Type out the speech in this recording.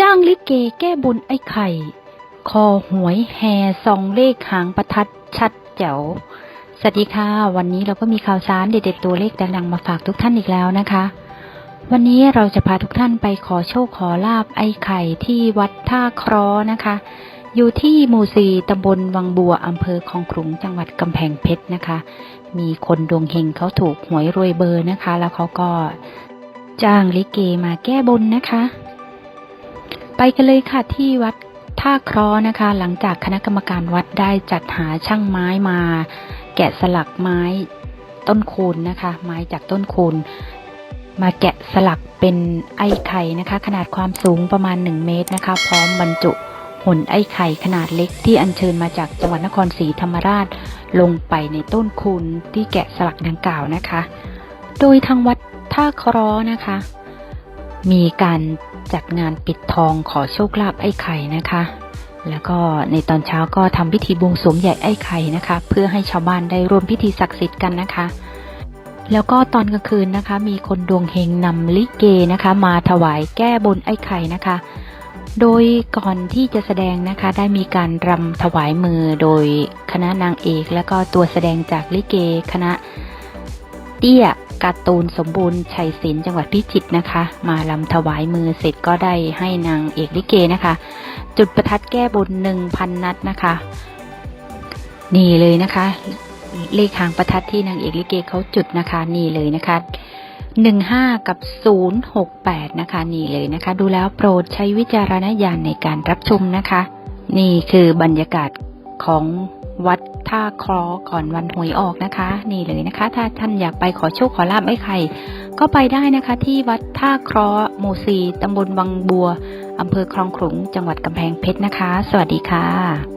จ้างลิเกแก้บนไอ้ไข่ คอหวยแห่ซองเลขหางประทัดชัดแจ๋ว สวัสดีค่ะ วันนี้เราก็มีข่าวสารเด็ดๆตัวเลขดังๆมาฝากทุกท่านอีกแล้วนะคะ วันนี้เราจะพาทุกท่านไปขอโชคขอลาบไอ้ไข่ที่วัดท่าคราะห์นะคะ อยู่ที่หมู่สี่ตำบลวังบัวอำเภอคลองขลุงจังหวัดกำแพงเพชรนะคะ มีคนดวงเฮงเขาถูกหวยรวยเบอร์นะคะ แล้วเขาก็จ้างลิเกมาแก้บนนะคะ ไปกันเลยค่ะที่วัดท่าเคราะห์นะคะ หลังจากคณะกรรมการวัดได้จัดหาช่างไม้มา แกะสลักไม้ต้นคูณนะคะ ไม้จากต้นคูณมาแกะสลักเป็นไอ้ไข่นะคะ ขนาดความสูงประมาณ 1 เมตรนะคะ พร้อมบรรจุหุ่นไอ้ไข่ขนาดเล็กที่อัญเชิญมาจากจังหวัดนครศรีธรรมราชลงไปในต้นคูณที่แกะสลักดังกล่าวนะคะ โดยทางวัดท่าคราะห์นะคะ มีการจัดงานปิดทองขอโชคลาภไอ้ไข่นะคะ แล้วก็ในตอนเช้าก็ทำพิธีบวงสรวงใหญ่ไอ้ไข่นะคะ เพื่อให้ชาวบ้านได้ร่วมพิธีศักดิ์สิทธิ์กันนะคะ แล้วก็ตอนกลางคืนนะคะ มีคนดวงเฮงนำลิเกนะคะ มาถวายแก้บนไอ้ไข่นะคะ โดยก่อนที่จะแสดงนะคะ ได้มีการรำถวายมือโดยคณะนางเอก และก็ตัวแสดงจากลิเกคณะเตี้ย การ์ตูนสมบูรณ์ชัยศิลป์จังหวัดพิจิตรนะคะ มาลำถวายมือเสร็จก็ได้ให้นางเอกลิเกนะคะ จุดประทัดแก้บนหนึ่งพันนัดนะคะ นี่เลยนะคะ เลขหางประทัดที่นางเอกลิเกเขาจุดนะคะ นี่เลยนะคะหนึ่งห้ากับศูนย์หกแปดนะคะ นี่เลยนะคะ ดูแล้วโปรดใช้วิจารณญาณในการรับชมนะคะ นี่คือบรรยากาศของ วัดท่าคลอก่อนวันหวยออกนะคะ นี่เลยนะคะ ถ้าท่านอยากไปขอโชคขอลาบไอ้ไข่ก็ไปได้นะคะ ที่วัดท่าคราะห์หมู่สี่ตำบลวังบัวอำเภอคลองขลุงจังหวัดกำแพงเพชรนะคะ สวัสดีค่ะ